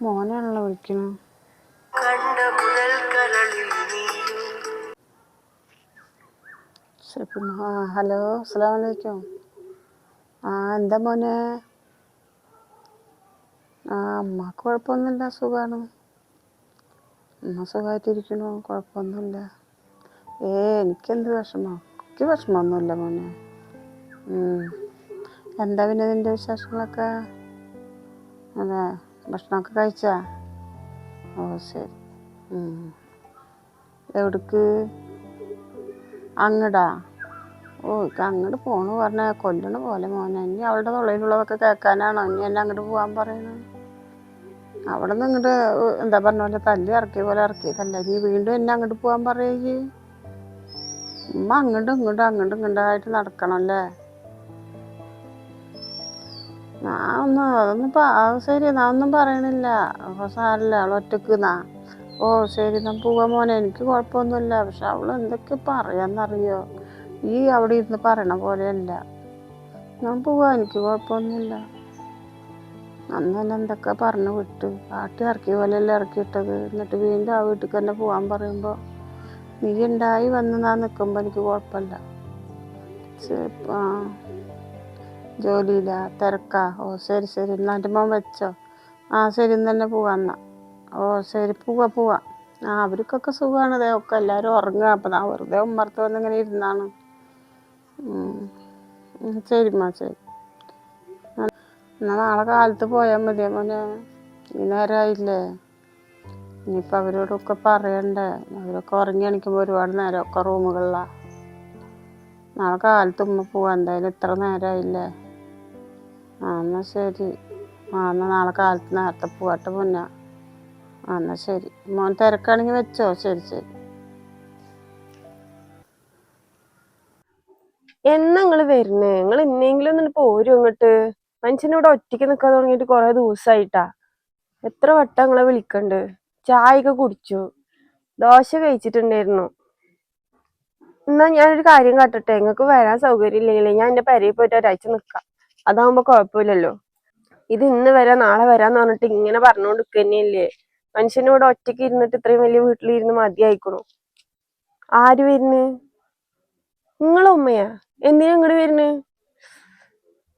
മോനാണല്ലോ വിളിക്കണം. ഹലോ അസ്സാം വലൈക്കും ആ എന്താ മോനെ? ആ അമ്മയ്ക്ക് കുഴപ്പമൊന്നുമില്ല സുഖമാണ് അമ്മ സുഖമായിട്ടിരിക്കണു കുഴപ്പമൊന്നുമില്ല. ഏ എനിക്കെന്ത് വിഷമം? എനിക്ക് വിഷമമൊന്നുമില്ല മോനെ. എന്താ പിന്നെ നിന്റെ വിശേഷങ്ങളൊക്കെ? അതെ. ഭക്ഷണമൊക്കെ കഴിച്ചാ? ഓ ശരി. എവിടേക്ക്? അങ്ങടാ. ഓ ഇക്ക് അങ്ങോട്ട് പോണു പറഞ്ഞ കൊല്ലണ പോലെ മോനെ. ഇനി അവളുടെ തൊള്ളയിലുള്ളതൊക്കെ കേൾക്കാനാണോ? ഇനി എന്നെ അങ്ങോട്ട് പോകാൻ പറയണത് അവിടെ നിന്ന് ഇങ്ങോട്ട് എന്താ പറഞ്ഞ പോലെ തല്ലി ഇറക്കിയ പോലെ ഇറക്കിയതല്ല? നീ വീണ്ടും എന്നെ അങ്ങോട്ട് പോകാൻ പറയേ ഉമ്മ അങ്ങോട്ടും ഇങ്ങോട്ടും അങ്ങോട്ടും ഇങ്ങോട്ടായിട്ട് നടക്കണല്ലേ? ഞാൻ ഒന്നും അതൊന്നും അത് ശരി ഞാൻ ഒന്നും പറയണില്ല. അപ്പൊ സാറില്ല അവൾ ഒറ്റയ്ക്ക് നാ. ഓ ശരി ഞാൻ പോവാ മോനെ എനിക്ക് കുഴപ്പമൊന്നുമില്ല. പക്ഷെ അവൾ എന്തൊക്കെ പറയാന്നറിയോ? ഈ അവിടെ ഇരുന്ന് പറയണ പോലെയല്ല ഞാൻ പോവാ എനിക്ക് കുഴപ്പമൊന്നുമില്ല. അന്ന് എന്തൊക്കെ പറഞ്ഞു വിട്ടു. പാട്ടി ഇറക്കിയ പോലെയല്ല ഇറക്കിയിട്ടത്. എന്നിട്ട് വീണ്ടും ആ വീട്ടിൽ തന്നെ പോവാൻ പറയുമ്പോൾ നീ ഉണ്ടായി വന്ന് നാ നിൽക്കുമ്പോൾ എനിക്ക് കുഴപ്പമില്ല. ജോലിയില്ല തിരക്കാ. ഓ ശരി ശരി. എന്നാ എന്റെ മോൻ വെച്ചോ. ആ ശരി ഇന്ന് തന്നെ പോവാ എന്നാ. ഓ ശരി പോവാ പോവാ. ആ അവർക്കൊക്കെ സുഖമാണ് ദേ ഒക്കെ എല്ലാവരും ഉറങ്ങുക അപ്പം ഞാൻ വെറുതെ ഉമ്മർത്ത് വന്ന് ഇങ്ങനെ ഇരുന്നാണ്. ശരിമ്മാ ശരി എന്നാൽ നാളെ കാലത്ത് പോയാൽ മതി മോനെ? ഈ നേരമായില്ലേ ഇനിയിപ്പോൾ അവരോടൊക്കെ പറയണ്ടേ. അവരൊക്കെ ഉറങ്ങി എണിക്കുമ്പോൾ ഒരുപാട് നേരമൊക്കെ റൂമുകളിലാണ് നാളെ കാലത്ത് ഉമ്മ പോവാ. എന്തായാലും ഇത്ര നേരമായില്ലേ ആ എന്നാൽ ശരി. ആ എന്നാൽ നാളെ കാലത്ത് നേരത്തെ പോവാട്ടെ പൊന്ന. ആ എന്നാൽ ശരി. മോൻ തിരക്കാണെങ്കിൽ വെച്ചോ. ശരി ശരി. എന്നാ നിങ്ങൾ വരുന്നേ? നിങ്ങൾ ഇന്നെങ്കിലും ഒന്ന് പോരും ഇങ്ങോട്ട്? മനുഷ്യനിവിടെ ഒറ്റയ്ക്ക് നിൽക്കാൻ തുടങ്ങിയിട്ട് കുറെ ദിവസമായിട്ടാ എത്ര വട്ടം നിങ്ങളെ വിളിക്കണ്ട്? ചായയൊക്കെ കുടിച്ചു? ദോശ കഴിച്ചിട്ടുണ്ടായിരുന്നു. എന്നാ ഞാനൊരു കാര്യം കാട്ടട്ടെ. നിങ്ങൾക്ക് വരാൻ സൗകര്യം ഇല്ലെങ്കിൽ ഞാൻ എന്റെ പെരയിൽ പോയിട്ട് ഒരാഴ്ച നിക്കാം. അതാവുമ്പോ കുഴപ്പമില്ലല്ലോ. ഇത് ഇന്ന് വരാം നാളെ വരാന്ന് പറഞ്ഞിട്ട് ഇങ്ങനെ പറഞ്ഞുകൊണ്ട് തന്നെയല്ലേ മനുഷ്യനിവിടെ ഒറ്റയ്ക്ക് ഇരുന്നിട്ട് ഇത്രയും വലിയ വീട്ടിലിരുന്ന് മതിയായിക്കണു. ആര് വരുന്ന്? നിങ്ങളെ ഉമ്മയാ? എന്തിനാ ഇങ്ങോട്ട് വരുന്ന്?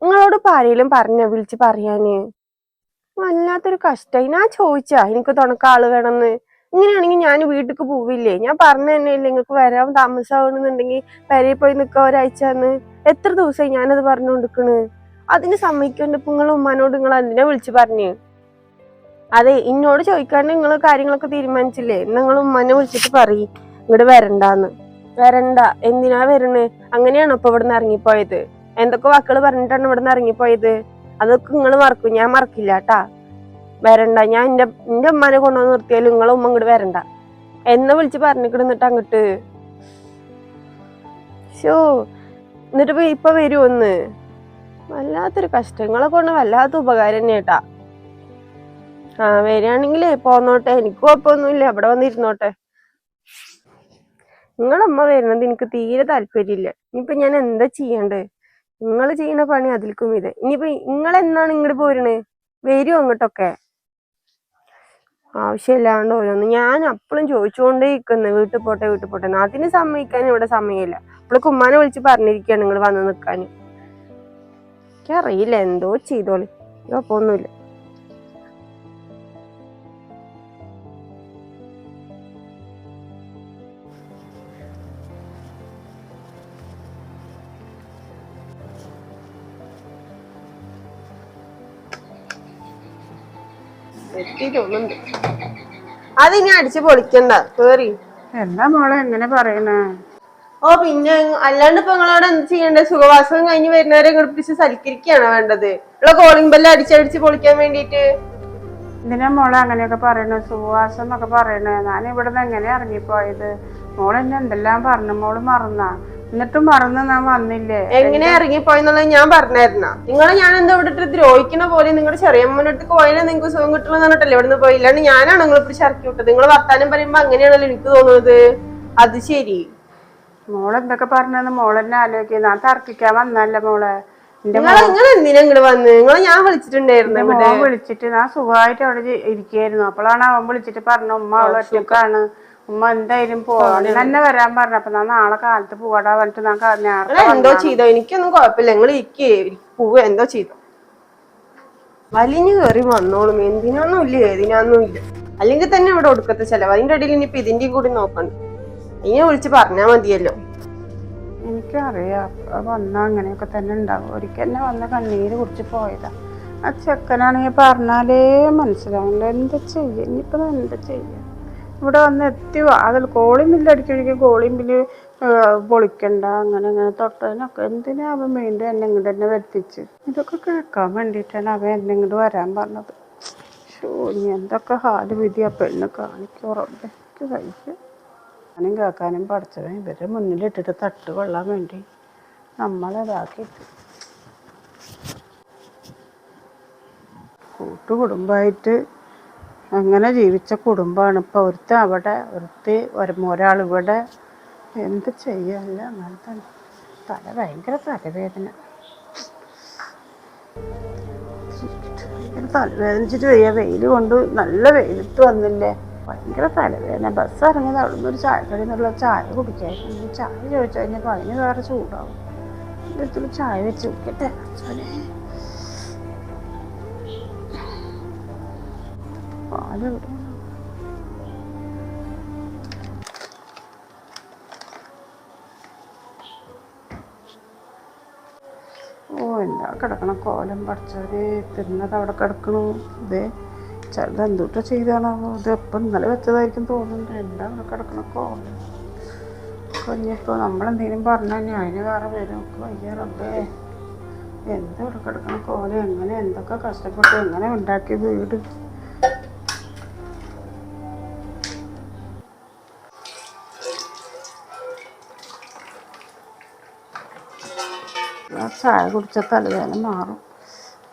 നിങ്ങളോട് ഇപ്പൊ പറഞ്ഞ വിളിച്ച് പറയാന്? വല്ലാത്തൊരു കഷ്ടായി. ഞാൻ ചോദിച്ചാ എനിക്ക് തുണക്ക ആൾ വേണമെന്ന് ഇങ്ങനെയാണെങ്കിൽ ഞാൻ വീട്ടിക്ക് പോവില്ലേ? ഞാൻ പറഞ്ഞു തന്നെയല്ലേ നിങ്ങൾക്ക് വരാൻ താമസമാവണമെന്നുണ്ടെങ്കിൽ പെരയിൽ പോയി നിൽക്കുക ഒരാഴ്ച എത്ര ദിവസമായി ഞാനത് പറഞ്ഞുകൊണ്ടിരിക്കണ് അതിന് സമ്മതിക്കണ്ട് ഇപ്പൊ നിങ്ങൾ ഉമ്മാനോട് നിങ്ങൾ എന്തിനാ വിളിച്ച് പറഞ്ഞു? അതെ ഇന്നോട് ചോദിക്കാണ്ട് നിങ്ങൾ കാര്യങ്ങളൊക്കെ തീരുമാനിച്ചില്ലേ? നിങ്ങൾ ഉമ്മാനെ വിളിച്ചിട്ട് പറയും. ഇങ്ങോട്ട് വരണ്ടാന്ന്. വരണ്ട. എന്തിനാ വരണേ? അങ്ങനെയാണോ ഇപ്പൊ ഇവിടുന്ന് ഇറങ്ങിപ്പോയത്? എന്തൊക്കെ വാക്കുകൾ പറഞ്ഞിട്ടാണ് ഇവിടുന്ന് ഇറങ്ങിപ്പോയത്? അതൊക്കെ നിങ്ങൾ മറക്കും. ഞാൻ മറക്കില്ല കേട്ടാ വരണ്ട. ഞാൻ എന്റെ എന്റെ ഉമ്മാനെ കൊണ്ടുവന്ന് നിർത്തിയാലും നിങ്ങൾ ഉമ്മ ഇങ്ങോട്ട് വരണ്ട. എന്നെ വിളിച്ച് പറഞ്ഞിട്ട് അങ്ങോട്ട്. ഷോ എന്നിട്ട് ഇപ്പൊ വരുമോ ഒന്ന് വല്ലാത്തൊരു കഷ്ടങ്ങളെ കൊണ്ട് വല്ലാത്ത ഉപകാരം തന്നെ കേട്ടാ ആ വരികയാണെങ്കിലേ പോന്നോട്ടെ. എനിക്ക് കുഴപ്പമൊന്നുമില്ല. അവിടെ വന്നിരുന്നോട്ടെ. നിങ്ങളമ്മ വരുന്നത് എനിക്ക് തീരെ താല്പര്യമില്ല. ഇനിയിപ്പൊ ഞാൻ എന്താ ചെയ്യണ്ടേ നിങ്ങൾ ചെയ്യുന്ന പണി അതിൽക്കും ഇത്. ഇനിയിപ്പൊ നിങ്ങൾ എന്നാണ് ഇങ്ങോട്ട് പോരണേ വരുമോ അങ്ങോട്ടൊക്കെ. ആവശ്യമില്ലാണ്ട് ഓരോന്ന്. ഞാൻ അപ്പോഴും ചോദിച്ചുകൊണ്ടേ ഇരിക്കുന്നു. വീട്ടിൽ പോട്ടെ വീട്ടിൽ പോട്ടെ. അതിന് സമ്മതിക്കാൻ ഇവിടെ സമയമില്ല. അപ്പോൾ കുമ്മാനെ വിളിച്ച് പറഞ്ഞിരിക്കുകയാണ് നിങ്ങൾ വന്ന് നിൽക്കാൻ. എനിക്കറിയില്ല എന്തോ ചെയ്തോളി. കുഴപ്പമൊന്നുമില്ല. എത്തി തോന്നുന്നുണ്ട് അത് ഇനി അടിച്ച് പൊളിക്കണ്ട. കേറി. എന്താ മോളെ എങ്ങനെ പറയണേ? ഓ പിന്നെ അല്ലാണ്ട് ഇപ്പൊ നിങ്ങളോട് എന്ത് ചെയ്യണ്ടേ? സുഖവാസം കഴിഞ്ഞ് വരുന്നവരെ പിടിച്ച് സൽക്കരിക്കാണ് വേണ്ടത്? ഉള്ള കോളിംഗ് ബെല്ല് അടിച്ചടിച്ച് പൊളിക്കാൻ വേണ്ടിട്ട്. എന്തിനാ മോളെ അങ്ങനെയൊക്കെ പറയണു? സുഖവാസം എന്നൊക്കെ പറയണേ? ഞാൻ ഇവിടെ നിന്ന് എങ്ങനെ ഇറങ്ങിപ്പോയത്? മോൾ എന്നെ എന്തെല്ലാം പറഞ്ഞു? മോൾ മറന്നാ. എന്നിട്ടും മറന്ന് ഞാൻ വന്നില്ലേ? എങ്ങനെ ഇറങ്ങിപ്പോയെന്നുള്ളത് ഞാൻ പറഞ്ഞായിരുന്ന. നിങ്ങളെ ഞാൻ എന്താ ഇവിടെ ദ്രോഹിക്കണ പോലെ നിങ്ങളുടെ ചെറിയമ്മന്റെ അടുത്ത് പോയാലേ നിങ്ങൾക്ക് സുഖം കിട്ടണം പറഞ്ഞിട്ടല്ലേ ഇവിടുന്ന് നിന്ന് പോയില്ലാണ്ട് ഞാനാണ് നിങ്ങളെ പിടിച്ച് ഇറക്കി വിട്ടത്? നിങ്ങൾ വർത്താനം പറയുമ്പോ അങ്ങനെയാണല്ലോ എനിക്ക് തോന്നുന്നത്. അത് ശരി. മോൾ എന്തൊക്കെ പറഞ്ഞെന്ന് മോൾ എന്നെ ആലോചിക്കുക ഞാൻ തർക്കിക്കാൻ വന്നല്ല മോളെ? നിങ്ങൾ നിങ്ങൾ എന്തിനാ ഇങ്ങോട്ട് വന്ന്? നിങ്ങളെ ഞാൻ വിളിച്ചിട്ടുണ്ടായിരുന്നു ഇവിടെ. മോൻ വിളിച്ചിട്ട് ഞാൻ സുഖമായിട്ട് അവിടെ ജി- ഇരിക്കുകയായിരുന്നു അപ്പോഴാണ് അവൻ വിളിച്ചിട്ട് പറഞ്ഞു ഉമ്മ അവളെ ഒറ്റക്കാണ്. ഉമ്മ എന്തായാലും പോകണം തന്നെ വരാൻ പറഞ്ഞു. അപ്പൊ ഞാൻ നാളെ കാലത്ത് പോകാടാ പറഞ്ഞിട്ട് ഞാൻ ക- നേരത്തെ എന്തോ ചെയ്തോ? എനിക്കൊന്നും കുഴപ്പമില്ല. നിങ്ങൾ ഇരിക്കേ പോവുക എന്തോ ചെയ്തോ? വലിഞ്ഞു കയറി വന്നോളും. എന്തിനൊന്നും ഇല്ല ഏതിനൊന്നും ഇല്ല അല്ലെങ്കിൽ തന്നെ ഇവിടെ ഒടുക്കത്തെ ചെലവ്. അതിന്റെ ഇടയിൽ ഇനിയിപ്പോ ഇതിന്റെയും കൂടി നോക്കണ്ട. ഇങ്ങനെ വിളിച്ച് പറഞ്ഞാ മതിയല്ലോ. എനിക്കറിയാം. വന്ന അങ്ങനെയൊക്കെ തന്നെ ഉണ്ടാവും. ഒരിക്കൽ തന്നെ വന്ന കണ്ണീര് കുടിച്ച് പോയതാ. ആ ചെക്കനാണെങ്കിൽ പറഞ്ഞാലേ മനസ്സിലാവില്ല എന്താ ചെയ്യുക ഇനിയിപ്പോൾ എന്താ ചെയ്യുക ഇവിടെ വന്ന് എത്തി അതിൽ കോളിയും ബില്ല് അടിക്കണമെങ്കിൽ കോളിയും ബില്ല് പൊളിക്കണ്ട. അങ്ങനെ അങ്ങനെ തൊട്ടതിനൊക്കെ എന്തിനാ അവൻ വീണ്ടും എന്നെ ഇങ്ങോട്ട് തന്നെ വരുത്തിച്ച്? ഇതൊക്കെ കേൾക്കാൻ വേണ്ടിയിട്ടാണ് അവൻ എന്നെ ഇങ്ങോട്ട് വരാൻ പറഞ്ഞത്. ഷോ ഇനി എന്തൊക്കെ ഹാൽ വിധി ആ പെണ്ണ് കാണിക്കുറമ്പ് എനിക്ക് കഴിക്കും ഞാനും കേൾക്കാനും പഠിച്ചവൻ ഇവരെ മുന്നിലിട്ടിട്ട് തട്ട് കൊള്ളാൻ വേണ്ടി നമ്മളതാക്കിയിട്ട് കൂട്ടുകുടുംബമായിട്ട് അങ്ങനെ ജീവിച്ച കുടുംബമാണ്. ഇപ്പോൾ ഒരുത്ത അവിടെ ഒരുത്തി ഒരു ഒരാൾ ഇവിടെ. എന്ത് ചെയ്യാല്ല അങ്ങനെ തന്നെ. തല ഭയങ്കര തലവേദന. തലവേദനിച്ചിട്ട് വയ്യ. വെയിൽ കൊണ്ട് നല്ല വെയിലത്ത് വന്നില്ലേ? ഭയങ്കര തലവേദന. ബസ് ഇറങ്ങിയത് അവിടെ നിന്ന് ഒരു ചായക്കടയിൽ നിന്നുള്ള ചായ കുടിക്കായിരുന്നു ചായ ചോദിച്ചു കഴിഞ്ഞപ്പോൾ അതിന് വേറെ ചൂടാവും. ഇതിൽ ചായ വെച്ച് കുടിക്കട്ടെ. പാലെവിടെ ഓ എന്താ കിടക്കണം കോലം പഠിച്ചവര് തിന്നത് അവിടെ കിടക്കണു. ഇതേ ചിലത് എന്തുട്ട ചെയ്താണോ. ഇത് എപ്പം ഇന്നലെ വെച്ചതായിരിക്കും തോന്നുന്നുണ്ട്. എന്താ അവിടെ കിടക്കണക്കോ കുഞ്ഞിപ്പോൾ നമ്മളെന്തെങ്കിലും പറഞ്ഞു അതിന് വേറെ വരും. ഒക്കെ എന്താ ഇവിടെ കിടക്കണ കോലം എങ്ങനെ എന്തൊക്കെ കഷ്ടപ്പെട്ട് എങ്ങനെ ഉണ്ടാക്കിയ വീട്? ചായ കുടിച്ച തലവേദന മാറും.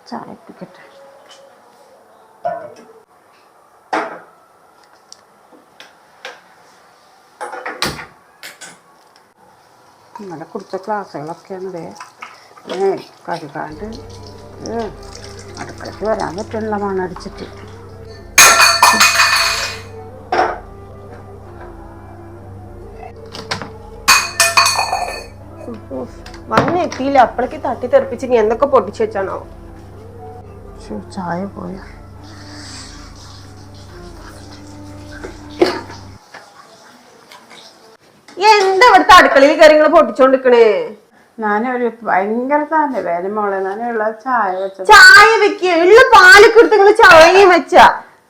ചായ കുടിക്കട്ടെ. ഇന്നലെ കുടിച്ച ക്ലാസ്സുകളൊക്കെയാണ് കഴുകാണ്ട് അടുക്കളയ്ക്ക് വരാൻ പറ്റുള്ള മണടിച്ചിട്ട് വന്നെത്തിയില്ല അപ്പളേക്ക് തട്ടി തെറിപ്പിച്ച് നീ എന്തൊക്കെ പൊട്ടിച്ചു വെച്ചാണോ ചായ പോയാ. ഇവിടുത്തെ അടുക്കളയിൽ കയറി നിങ്ങൾ പൊട്ടിച്ചോണ്ടിരിക്കണേ? ഞാനൊരു ഭയങ്കര തന്നെ വേദന മോളെ ഞാനുള്ള ചായ വെച്ച ചായ വെക്കുക ഉള്ള പാലൊക്കെ എടുത്ത് നിങ്ങൾ ചായയും വെച്ച.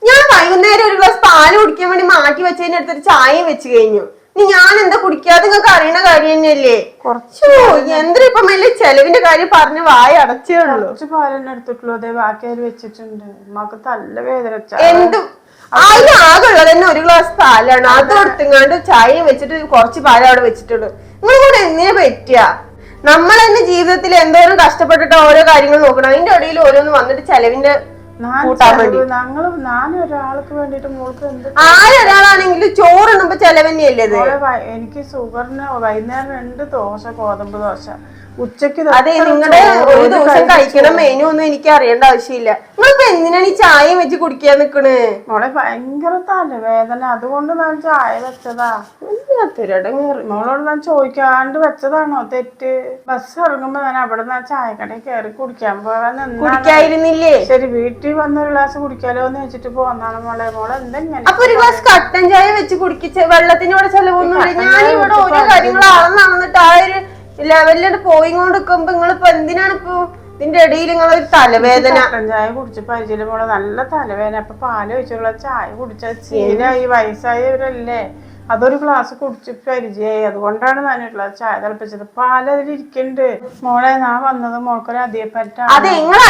ഞാൻ വൈകുന്നേരം ഒരു ഗ്ലാസ് പാൽ കുടിക്കാൻ വേണ്ടി മാറ്റി വെച്ചതിന് അടുത്തൊരു ചായയും വെച്ച് കഴിഞ്ഞു. ഇനി ഞാൻ എന്താ കുടിക്കാതെ നിങ്ങൾക്ക് അറിയണ കാര്യം തന്നെയല്ലേ? കുറച്ച് എന്തിനും ഇപ്പൊ മെല്ലെ ചെലവിന്റെ കാര്യം പറഞ്ഞ് വായ അടച്ചേ ഉള്ളൂ? കുറച്ച് പാലെന്നെ എടുത്തിട്ടുള്ളൂ. അതേ ബാക്കി അതിൽ വെച്ചിട്ടുണ്ട്. ഉമ്മാക്ക് നല്ല വേദന. ചായ എന്ത് അതിനാകുള്ളത് തന്നെ ഒരു ഗ്ലാസ് പാലാണ്. അത്. കൊടുത്തിങ്ങാണ്ട് ചായ വെച്ചിട്ട് കുറച്ച് പാലം അവിടെ വെച്ചിട്ടുള്ളൂ. നിങ്ങൾ കൂടെ എന്തിനാ പറ്റിയ? നമ്മൾ തന്നെ ജീവിതത്തിൽ എന്തോരം കഷ്ടപ്പെട്ടിട്ട് ഓരോ കാര്യങ്ങൾ നോക്കണം. അതിന്റെ ഇടയിൽ ഓരോന്ന് വന്നിട്ട് ചെലവിന്റെ ആരൊരാളാണെങ്കിലും ചോറുണ്ണുമ്പോ ചെലവന്നെയല്ലേ എനിക്ക് സുഗറിന് വൈകുന്നേരം രണ്ട് ദോശ ഗോതമ്പ് ദോശ. ഉച്ചയ്ക്ക് അതെ നിങ്ങളുടെ ഒരു ദിവസം കഴിക്കണ മെനു ഒന്നും എനിക്ക് അറിയേണ്ട ആവശ്യമില്ല. നിങ്ങളിപ്പോ എന്തിനാണ് ഈ ചായയും വെച്ച് കുടിക്കാൻ നിക്കണ്? മോളെ ഭയങ്കര തലവേദന. അതുകൊണ്ട് ഞാൻ ചായ വെച്ചതാ. എന്തിനാത്തൊരടങ്ങേറ് മോളോട് ഞാൻ ചോദിക്കാണ്ട് വെച്ചതാണോ തെറ്റ്? ബസ് ഇറങ്ങുമ്പോ ഞാൻ അവിടെ നിന്ന് ചായക്കടയിൽ കയറി കുടിക്കാൻ പോകാൻ കുടിക്കായിരുന്നില്ലേ? ശരി വീട്ടിൽ വന്ന ഒരു ഗ്ലാസ് കുടിക്കാലോ എന്ന് വെച്ചിട്ട് പോന്നാണ് മോളെ. മോളെ എന്തെങ്ങനെ അപ്പൊ ഒരു ഗ്ലാസ് കട്ടൻ ചായ വെച്ച് കുടിക്കിച്ച് വെള്ളത്തിനോട് ചെലവൊന്നും ഞാൻ ഇവിടെ ഓരോ കാര്യങ്ങൾ അളന്നളന്നിട്ട് ആ ഒരു ലെവലിലോട്ട് പോയി കൊണ്ടിരിക്കുമ്പോ നിങ്ങൾ നിങ്ങളിപ്പോ എന്തിനാണ് ഇപ്പൊ ഇതിന്റെ ഇടയിൽ നിങ്ങളൊരു തലവേദന? കട്ടൻ ചായ കുടിച്ച് പരിചയം പോലെ നല്ല തലവേദന. അപ്പൊ പാൽ വെച്ചുള്ള ചായ കുടിച്ച ശീലായി വയസ്സായവരല്ലേ? അതൊരു ഗ്ലാസ് കുടിച്ചിട്ട് പരിചയമായി. അതുകൊണ്ടാണ് ഞാനിട്ടുള്ള ചായ തിളപ്പിച്ചത്. പാലതിലിരിക്കണ്ട് മോളെ ഞാൻ വന്നത് മോൾക്കൊരു അതിയെപ്പറ്റ അത് നിങ്ങൾ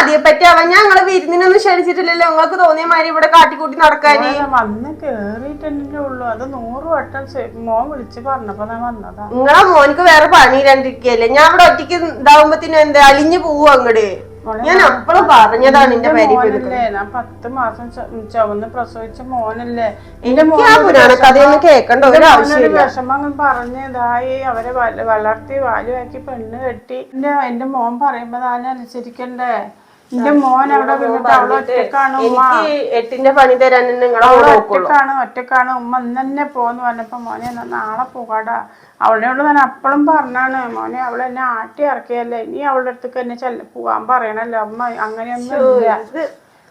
ഞാൻ നിങ്ങളെ വിരുന്നിനൊന്നും ക്ഷണിച്ചിട്ടില്ലല്ലോ. നിങ്ങൾക്ക് തോന്നിയ മാതിരി ഇവിടെ കാട്ടിക്കൂട്ടി നടക്കാന്. വന്ന് കേറിയിട്ടെന്നെ ഉള്ളു. അത് നൂറ് വട്ടം മോൻ വിളിച്ച് പറഞ്ഞപ്പോ ഞാൻ വന്നതാ. നിങ്ങളെ മോനിക്ക് വേറെ പണി രണ്ടിരിക്കല്ലേ ഞാൻ ഇവിടെ ഒറ്റയ്ക്ക് ഇതാവുമ്പത്തിനും എന്താ അലിഞ്ഞു പോവും അങ്ങട്? മോളെ, ഞാൻ എപ്പോഴും പറഞ്ഞതാണ് എന്റെ എന്റെ ഞാൻ പത്ത് മാസം ചുവന്ന് പ്രസവിച്ച മോനല്ലേ. ആ പുരാണ കഥയൊന്നും കേൾക്കണ്ട ഒരു ആവശ്യമില്ല. വിഷമം അങ്ങ് പറഞ്ഞ് ഇതായി അവരെ വളർത്തി വാലുവാക്കി പെണ്ണ് കെട്ടി. എന്റെ എന്റെ മോൻ പറയുമ്പോ ഞാൻ അനുസരിക്കണ്ടേ എന്റെ മോൻ അവിടെ നിന്നിട്ട് അവളെ ഒറ്റക്കാണ് ഉമ്മ. എനിക്ക് എട്ടിന്റെ പണി തരാൻ നോക്കുള്ളൂ. ഒറ്റക്കാണ് ഒറ്റക്കാണ്. ഉമ്മ ഇന്ന് തന്നെ പോന്ന് പറഞ്ഞപ്പോ മോനെ എന്നാ നാളെ പോകാടാ. അവളോട് ഞാൻ അപ്പളും പറഞ്ഞാണ് മോനെ അവളെ എന്നെ ആട്ടി ഇറക്കിയല്ലേ ഇനി അവളുടെ അടുത്തേക്ക് എന്നെ ചെല്ല പോവാൻ പറയണല്ലോ. അമ്മ അങ്ങനെയൊന്നും ഇല്ല.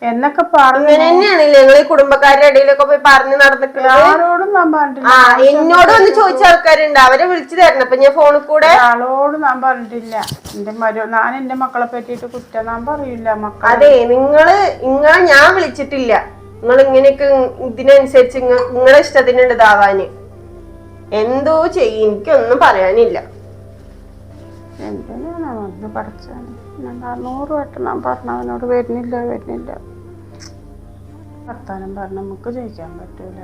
എന്നൊക്കെ പറഞ്ഞു തന്നെയാണ് തന്നെയാണല്ലേ നിങ്ങൾ ഈ കുടുംബക്കാരുടെ ഇടയിലൊക്കെ പോയി പറഞ്ഞു നടന്നിട്ടുള്ളത് ആരോടും ഞാൻ പറഞ്ഞിട്ടില്ല. ആ എന്നോട് വന്ന് ചോദിച്ച ആൾക്കാരുണ്ട്. അവരെ വിളിച്ചു തരണം. അപ്പൊ ഞാൻ ഫോണിൽ കൂടെ ആളോടും ഞാൻ പറഞ്ഞിട്ടില്ല. എന്റെ മരോ ഞാൻ എന്റെ മക്കളെ പറ്റിയിട്ട് കുറ്റം ഞാൻ പറയില്ല. മക്കളെ അതെ നിങ്ങൾ നിങ്ങളെ ഞാൻ വിളിച്ചിട്ടില്ല. നിങ്ങൾ ഇങ്ങനെയൊക്കെ ഇതിനനുസരിച്ച് നിങ്ങളെ ഇഷ്ടത്തിനുണ്ട് ഇതാവാന് എന്തോ ചെയ്യും. എനിക്കൊന്നും പറയാനില്ല. എന്തിനാണ് ഒന്ന് പഠിച്ചാണ് ഞാൻ നൂറ് വട്ടം ഞാൻ പറഞ്ഞവനോട് വരുന്നില്ല വരുന്നില്ല. വർത്താനം പറഞ്ഞ നമുക്ക് ജയിക്കാൻ പറ്റൂല.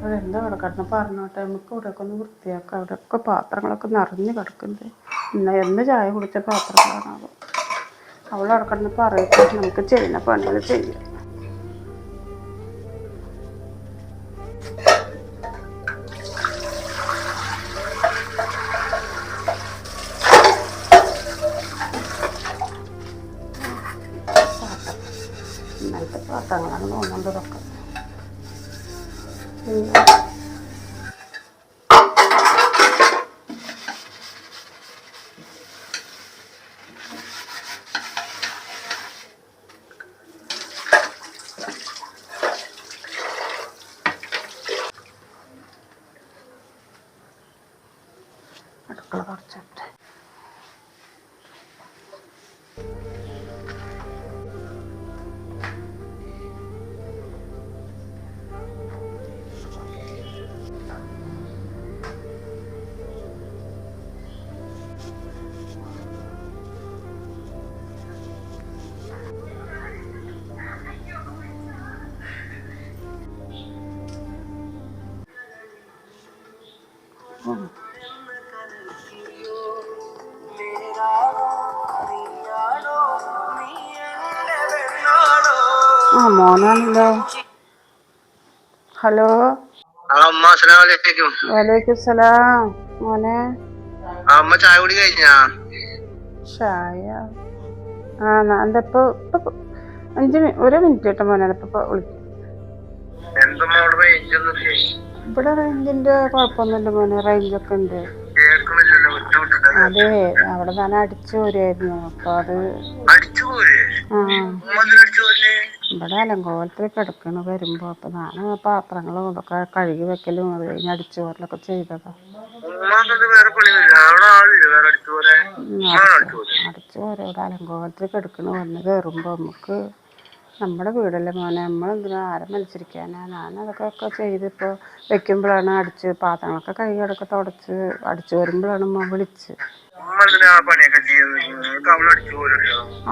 അവിടെ എന്താ അവിടെ കിടന്ന് പറഞ്ഞോട്ടെ? നമുക്ക് ഇവിടെയൊക്കെ ഒന്ന് വൃത്തിയാക്കാം. അവിടെയൊക്കെ പാത്രങ്ങളൊക്കെ നിറഞ്ഞു കിടക്കുന്നത് ഇന്ന് എന്ന് ചായ കുടിച്ച പാത്രങ്ങളാണാവോ അവളവിടെ കിടന്ന് പറയട്ടെ. നമുക്ക് ചെയ്യുന്ന പണികൾ ചെയ്യാം. ഇന്നലത്തെ പാത്രങ്ങളാണ് തോന്നുന്നുണ്ട് ഇതൊക്കെ പിന്നെ മോനാണല്ലോ. ഹലോ. വലൈക്കും സലാം മോനെ. അമ്മ ചായ കുടി കഴിഞ്ഞാ? ചായ. ആ എന്താ ഇപ്പൊ അഞ്ച് മിനി ഒരു മിനിറ്റ് കേട്ടോ മോനെ ഇപ്പൊ വിളിക്കും. റേഞ്ച് ഇവിടെ റേഞ്ചിന്റെ കുഴപ്പമൊന്നുമില്ല മോനെ റേഞ്ചൊക്കെ ഉണ്ട്. കേൾക്കണില്ലല്ലോ വിട്ടുവിട്ടിട്ട് അതെ അവിടെ ഞാൻ അടിച്ചു പോരായിരുന്നു അപ്പൊ അത് ആ. ഇവിടെ അലങ്കോലത്തിൽ കിടക്കണ് വരുമ്പോ. അപ്പൊ ഞാൻ പാത്രങ്ങളും ഇതൊക്കെ കഴുകി വെക്കലും അത് കഴിഞ്ഞ് അടിച്ചു പോരലൊക്കെ ചെയ്തതാ. ഉമ്മ എന്നത് വേറെ പണിയില്ല അവിടെ ആളില്ല. വേറെ അടിച്ചു പോരെ ഉമ്മ അടിച്ചു പോരെ അടിച്ചു പോരെ ഇവിടെ അലങ്കോലത്തിൽ കിടക്കണ് വന്ന് കയറുമ്പോ നമുക്ക് നമ്മുടെ വീടല്ലേ മോനെ? നമ്മളെന്തിനാ? ആരെ മത്സരിക്കാനാ? ഞാൻ അതൊക്കെ ഒക്കെ ചെയ്തിപ്പോ വെക്കുമ്പോഴാണ് അടിച്ച് പാത്രങ്ങളൊക്കെ കഴുകി അടക്കം തുടച്ച് അടിച്ചു വരുമ്പോഴാണ് ഉമ്മ വിളിച്ച്.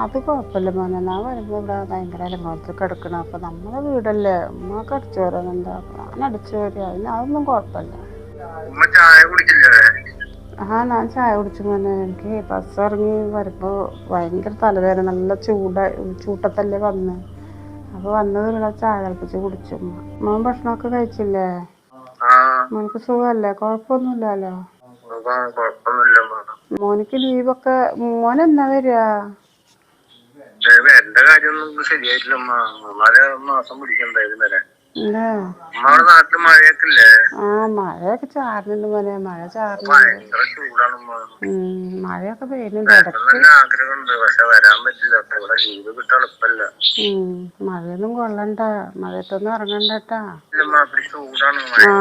അത് കുഴപ്പമില്ല മോനെ. ഞാൻ വരുമ്പോ ഇവിടെ ഭയങ്കര അലങ്കോലത്തിൽ കിടക്കണം അപ്പൊ നമ്മളെ വീടല്ലേ? ഉമ്മക്ക് അടിച്ചു വരാനെന്താ ഞാൻ അടിച്ചു അതിന് അതൊന്നും കുഴപ്പമില്ല. ആ ഞാൻ ചായ കുടിച്ചു മോനെ. എനിക്ക് ബസ് ഇറങ്ങി വരുമ്പോ ഭയങ്കര തലവേദന. നല്ല ചൂട ചൂട്ടത്തല്ലേ വന്ന്. അപ്പൊ വന്നത് ഇവിടെ ചായ തിളപ്പിച്ച് കുടിച്ചു മോൻ ഭക്ഷണമൊക്കെ കഴിച്ചില്ലേ? മോനക്ക് സുഖമല്ലേ? കുഴപ്പമൊന്നുമില്ലല്ലോ. കുഴപ്പമൊന്നുമില്ല മോനിക്ക് ലീവൊക്കെ മോൻ എന്നാ വരിക എന്റെ കാര്യമൊന്നും ശരിയായിട്ടില്ല മൂന്നാൽ മാസം പിടിക്കണ്ടായിരുന്നു വരാൻ അല്ലേ അവിടെ നാട്ടിൽ മഴയൊക്കെ ഇല്ലേ ആ മഴയൊക്കെ ചാറുന്നുണ്ട് മോനെ മഴ ചാറുന്നുണ്ട്. ചൂടാണ് മഴയൊക്കെ പെയ്യുന്നുണ്ട്. ഇടയ്ക്ക് ആഗ്രഹമുണ്ട്. പക്ഷെ വരാൻ പറ്റില്ല. ഇവിടെ ലീവ് കിട്ടാൻ എളുപ്പല്ല ഉം, മഴയൊന്നും കൊള്ളണ്ട. മഴയത്തൊന്നും ഇറങ്ങണ്ടട്ടാ ചൂടാണ്. ആ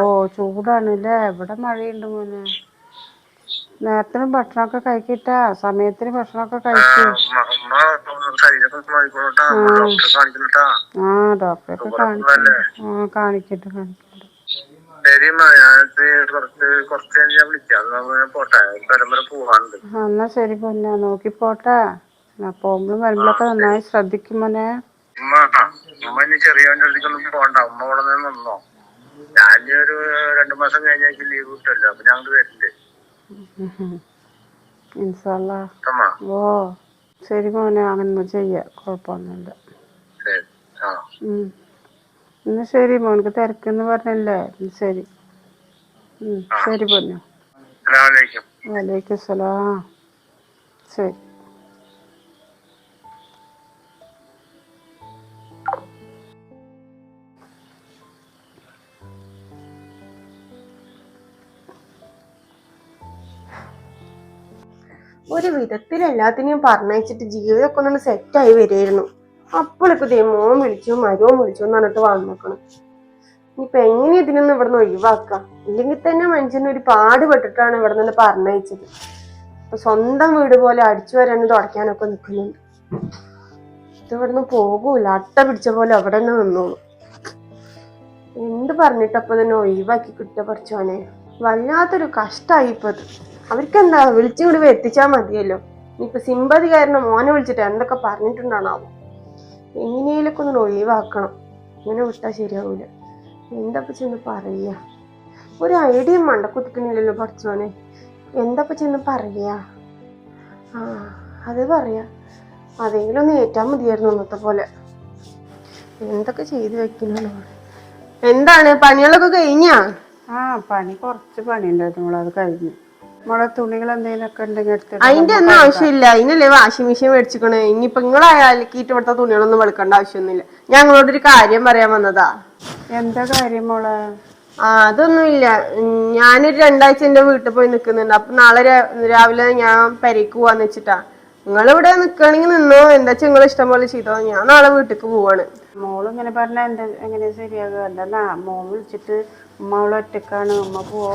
ഓ ചൂടാണല്ലേ ഇവിടെ മഴയുണ്ട് മോനെ. നേരത്തിന് ഭക്ഷണമൊക്കെ കഴിക്കിട്ടാ സമയത്തിന് ഭക്ഷണമൊക്കെ കഴിക്കും. ഡോക്ടറെ ആ ആ കാണിക്കട്ടെ കാണിക്കട്ടെ. എന്നാ ശരി പൊന്നെ. നോക്കി പോട്ടെ. പോകുമ്പോഴും വരുമ്പോഴൊക്കെ നന്നായി ശ്രദ്ധിക്കും മോനെ. പോണ്ട. ഉമ്മ ഇവിടെ നിന്നോ. ഞാൻ ഒരു രണ്ടു മാസം കഴിഞ്ഞാൽ ലീവ് കിട്ടുമല്ലോ. അപ്പൊ ഞങ്ങൾ വരില്ലേ ഇൻഷാല്ലാ. ഓ ശരി മോനെ അങ്ങനെ ചെയ്യാം കുഴപ്പമൊന്നുമില്ല. എന്നാ ശരി മോനക്ക് തിരക്കെന്ന് പറഞ്ഞല്ലേ ശരി. ശരി പൊന്നു. വലൈക്കും സലാം ശരി. ഒരു വിധത്തിൽ എല്ലാത്തിനെയും പറഞ്ഞയച്ചിട്ട് ജീവിതമൊക്കെ ഒന്ന് സെറ്റായി വരികയായിരുന്നു. അപ്പോഴൊക്കെ ദേ വിളിച്ചു മരവും വിളിച്ചു എന്ന് പറഞ്ഞിട്ട് വന്നേക്കണം ഇനിയിപ്പൊ എങ്ങനെ ഇതിനൊന്നും ഇവിടെ നിന്ന് ഒഴിവാക്കാം? ഇല്ലെങ്കിൽ തന്നെ മനുഷ്യന് ഒരു പാടുപെട്ടിട്ടാണ് ഇവിടെ നിന്ന് പറഞ്ഞയച്ചത്. ഇപ്പൊ സ്വന്തം വീട് പോലെ അടിച്ചു വരാനും തുടയ്ക്കാനൊക്കെ നിൽക്കുന്നുണ്ട്. ഇത് ഇവിടുന്ന് പോകൂല. അട്ട പിടിച്ച പോലെ അവിടെ തന്നെ നിന്നോളൂ. എന്ത് പറഞ്ഞിട്ടപ്പൊ തന്നെ ഒഴിവാക്കി കിട്ടിയ പറിച്ചോനെ വല്ലാത്തൊരു കഷ്ടായി ഇപ്പൊ ഇത് വിളിച്ചു കൂടി എത്തിച്ചാൽ മതിയല്ലോ. ഇനിയിപ്പൊ സിമ്പതി കാരണം മോനെ വിളിച്ചിട്ട് എന്തൊക്കെ പറഞ്ഞിട്ടുണ്ടാണാവോ? എങ്ങനെയൊക്കെ ഒന്ന് ഒഴിവാക്കണം. ഇങ്ങനെ വിട്ടാൽ ശരിയാവൂല. എന്താ ചെന്ന് പറയാ? ഒരു ഐഡിയ മണ്ട കുത്തിക്കണില്ലല്ലോ പഠിച്ചോനെ എന്താ ചെന്ന് പറയാ? ആ അത് പറയാ. അതെങ്കിലും ഒന്ന് ഏറ്റാൻ മതിയായിരുന്നു ഇന്നത്തെ പോലെ. എന്തൊക്കെ ചെയ്തു വെക്കണോ എന്താണ്? പണികളൊക്കെ കഴിഞ്ഞാ? ആ പണി കുറച്ച് പണിയുണ്ടായിരുന്നു ഉണ്ടായിരുന്നു അത് കഴിഞ്ഞു. മോളെ തുണികൾ എന്തെങ്കിലുമൊക്കെ ഉണ്ടെങ്കിൽ എടുത്തിട്ട് അതിന്റെ ഒന്നും ആവശ്യമില്ല. അതിനല്ലേ വാഷിംഗ് മെഷീൻ മേടിച്ചിക്കണേ ഇനിയിപ്പൊ നിങ്ങൾ അയാൾക്കിട്ട് ഇവിടുത്തെ തുണികളൊന്നും വെളുക്കേണ്ട ആവശ്യമൊന്നുമില്ല. ഞങ്ങളോടൊരു കാര്യം പറയാൻ വന്നതാ. എന്താ കാര്യം മോളെ? ആ അതൊന്നുമില്ല. ഞാനൊരു രണ്ടാഴ്ച എന്റെ വീട്ടിൽ പോയി നിൽക്കുന്നുണ്ട്. അപ്പൊ നാളെ രാവിലെ ഞാൻ പെരേക്ക് പോവാന്ന് വെച്ചിട്ടാ. നിങ്ങൾ ഇവിടെ നിൽക്കുകയാണെങ്കിൽ നിന്നോ. എന്താ വെച്ചാൽ നിങ്ങൾ ഇഷ്ടം പോലെ ചെയ്തോ. ഞാൻ നാളെ വീട്ടിലേക്ക് പോവാണ്. മോൾ ഇങ്ങനെ പറഞ്ഞ എന്താ എങ്ങനെ ശരിയാകുക എന്താ മോൾ വിളിച്ചിട്ട് ഉമ്മ അവളെ ഒറ്റക്കാണ് ഉമ്മ പോവോ?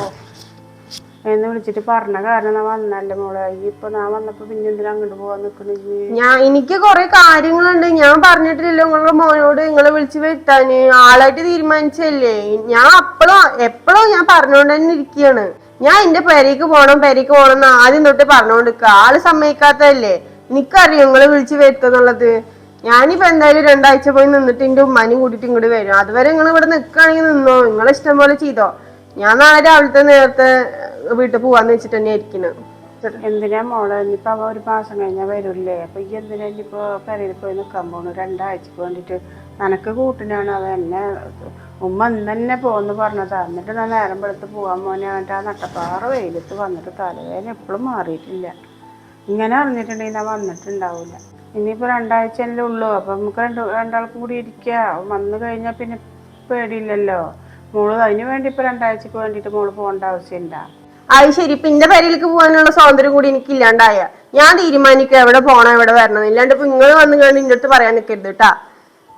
എന്ന് വിളിച്ചിട്ട് പറഞ്ഞ കാരണം ഞാൻ വന്നല്ലേ മോളെ. ഇപ്പൊ ഞാൻ വന്നപ്പോ പിന്നെ എന്തിനാ അങ്ങോട്ട് പോവാൻ നിക്കണ ഞാൻ എനിക്ക് കുറെ കാര്യങ്ങളുണ്ട്. ഞാൻ പറഞ്ഞിട്ടില്ലല്ലോ നിങ്ങളുടെ മോനോട് നിങ്ങളെ വിളിച്ച് വരുത്താന്. ആളായിട്ട് തീരുമാനിച്ചല്ലേ? ഞാൻ അപ്പളോ എപ്പോഴോ ഞാൻ പറഞ്ഞോണ്ട് തന്നെ ഇരിക്കുകയാണ് ഞാൻ എന്റെ പെരേക്ക് പോണം പെരേക്ക് പോണം എന്ന് ആദ്യം തൊട്ട് പറഞ്ഞോണ്ടിരിക്ക. ആൾ സമ്മതിക്കാത്തതല്ലേ? എനിക്കറിയാം നിങ്ങളെ വിളിച്ച് വരുത്തുന്നുള്ളത്. ഞാനിപ്പോ എന്തായാലും രണ്ടാഴ്ച പോയി നിന്നിട്ട് എന്റെ ഉമ്മാനും കൂട്ടിട്ട് ഇങ്ങോട്ട് വരും. അതുവരെ നിങ്ങൾ ഇവിടെ നിൽക്കുകയാണെങ്കിൽ നിന്നോ? നിങ്ങളെ ഇഷ്ടം പോലെ ചെയ്തോ? ഞാൻ നാളെ രാവിലത്തെ നേരത്തെ വീട്ടിൽ പോവാന്ന് വെച്ചിട്ട് തന്നെ ഇരിക്കുന്നത് എന്തിനാ മോളെ? ഇനിയിപ്പോ ഒരു മാസം കഴിഞ്ഞാൽ വരൂല്ലേ? അപ്പൊ ഈ എന്തിനാ ഇനിയിപ്പോ പെരയിൽ പോയി നിക്കാൻ പോണു? രണ്ടാഴ്ചക്ക് വേണ്ടിട്ട് നനക്ക് കൂട്ടിനാണ്. അത് എന്നെ ഉമ്മ ഇന്ന് പോന്ന് പറഞ്ഞതാ. എന്നിട്ട് ഞാൻ നേരം വെളുത്ത് പോവാൻ മോനെ. എന്നിട്ട് ആ നട്ടപ്പാറ വെയിലത്ത് വന്നിട്ട് തലവേദന എപ്പോഴും മാറിയിട്ടില്ല. ഇങ്ങനെ അറിഞ്ഞിട്ടുണ്ടെങ്കിൽ ഞാൻ വന്നിട്ടുണ്ടാവില്ല ഇനിയിപ്പോ രണ്ടാഴ്ചയല്ലേ ഉള്ളൂ. അപ്പൊ നമുക്ക് രണ്ട് രണ്ടാൾ കൂടി ഇരിക്കുക വന്നു കഴിഞ്ഞാ പിന്നെ പേടിയില്ലല്ലോ. മോൾ അതിന് വേണ്ടി ഇപ്പൊ രണ്ടാഴ്ചക്ക് വേണ്ടിട്ട് മോൾ പോകേണ്ട ആവശ്യമില്ല. അത് ശരി ഇപ്പൊ പേരിലേക്ക് പോകാനുള്ള സ്വാതന്ത്ര്യം കൂടി എനിക്ക് ഇല്ലാണ്ടായ. ഞാൻ തീരുമാനിക്കുക എവിടെ പോണം എവിടെ വരണം. ഇല്ലാണ്ട് ഇപ്പൊ നിങ്ങൾ വന്നു കണ്ട് ഇന്റെ അടുത്ത് പറയാൻ നിൽക്കരുത് കേട്ടാ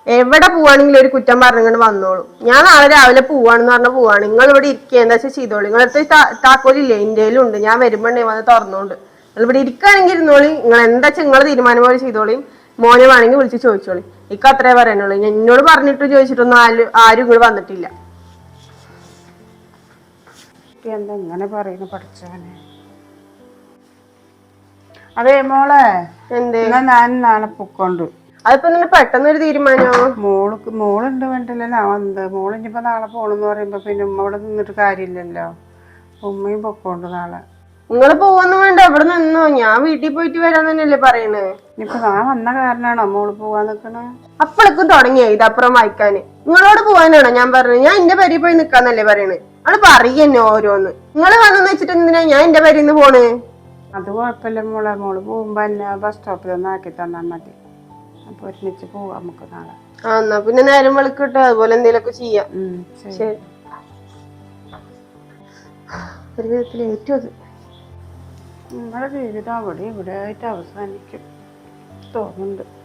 എവിടെ പോവാണെങ്കിലും ഒരു കുറ്റം പറഞ്ഞുകൊണ്ട് വന്നോളൂ. ഞാൻ നാളെ രാവിലെ പോവാണെന്ന് പറഞ്ഞാൽ പോവാണ്. നിങ്ങൾ ഇവിടെ ഇരിക്കുക എന്താ വെച്ചാൽ ചെയ്തോളൂ. നിങ്ങളടുത്ത് താക്കോലില്ലേ? ഇന്ത്യയിലും ഉണ്ട് ഞാൻ വരുമ്പോണ്ടേ വന്ന് തുറന്നോണ്ട്. നിങ്ങൾ ഇവിടെ ഇരിക്കുകയാണെങ്കിൽ ഇരുന്നോളി. നിങ്ങൾ എന്താ നിങ്ങൾ തീരുമാനം പോലെ ചെയ്തോളി. മോനെ വേണമെങ്കിൽ വിളിച്ച് ചോദിച്ചോളി. ഇക്ക അത്രേ പറയാനുള്ളൂ. എന്നോട് പറഞ്ഞിട്ട് ചോദിച്ചിട്ടൊന്നും ആരും ആരും ഇങ്ങോട്ട് വന്നിട്ടില്ല. കുട്ടി എന്താ ഇങ്ങനെ പറയുന്നു പഠിച്ചവനെ? അതെ മോളെ എന്തേ? എന്നാ ഞാൻ നാളെ പൊക്കോണ്ട്. അതിപ്പോ നിന്നെ പെട്ടെന്നൊരു തീരുമാനമോ മോൾക്ക് മോളുണ്ട് വേണ്ടല്ലോ ഞാൻ മോൾ ഇനിയിപ്പോ നാളെ പോണെന്ന് പറയുമ്പോ പിന്നെ ഉമ്മ ഇവിടെ നിന്നിട്ട് കാര്യമില്ലല്ലോ. ഉമ്മയും പൊക്കോണ്ട് നാളെ. നിങ്ങൾ പോവൊന്നും വേണ്ട ഇവിടെ നിന്നോ. ഞാൻ വീട്ടിൽ പോയിട്ട് വരാൻ തന്നെയല്ലേ പറയണേ. ഇനിയിപ്പോ ഞാൻ വന്ന കാരണാണോ മോൾ പോവാൻ നിക്കണേ? അപ്പോഴേക്കും തുടങ്ങിയ ഇതപ്പുറം വായിക്കാന്. നിങ്ങളോട് പോവാനാണോ ഞാൻ പറഞ്ഞത്? ഞാൻ എന്റെ പേരിൽ പോയി നിക്കാന്നല്ലേ പറയണേ. അത് പറയന്നെ ഓരോന്ന്. നിങ്ങൾ വന്നെന്ന് വെച്ചിട്ട് എന്തിനാ ഞാൻ എന്റെ പേരിൽ നിന്ന് പോണ്? അത് കുഴപ്പമില്ല മോളെ. മോൾ പോകുമ്പോ എന്നെ ബസ് സ്റ്റോപ്പിൽ ഒന്ന് ആക്കി തന്നാ മതി. അപ്പൊ ഒരുമിച്ച് പോവാം നമുക്ക് നാളെ. ആ എന്നാ പിന്നെ നേരം വെളുക്കട്ടെ. അതുപോലെ എന്തെങ്കിലുമൊക്കെ ചെയ്യാം. ഉം, ശരി. ശരി. ഒരു വിധത്തിൽ ഏറ്റവും അത്. നമ്മുടെ ജീവിതം അവിടെ ഇവിടെ ആയിട്ട് അവസാനിക്കും. തോന്നുന്നുണ്ട്.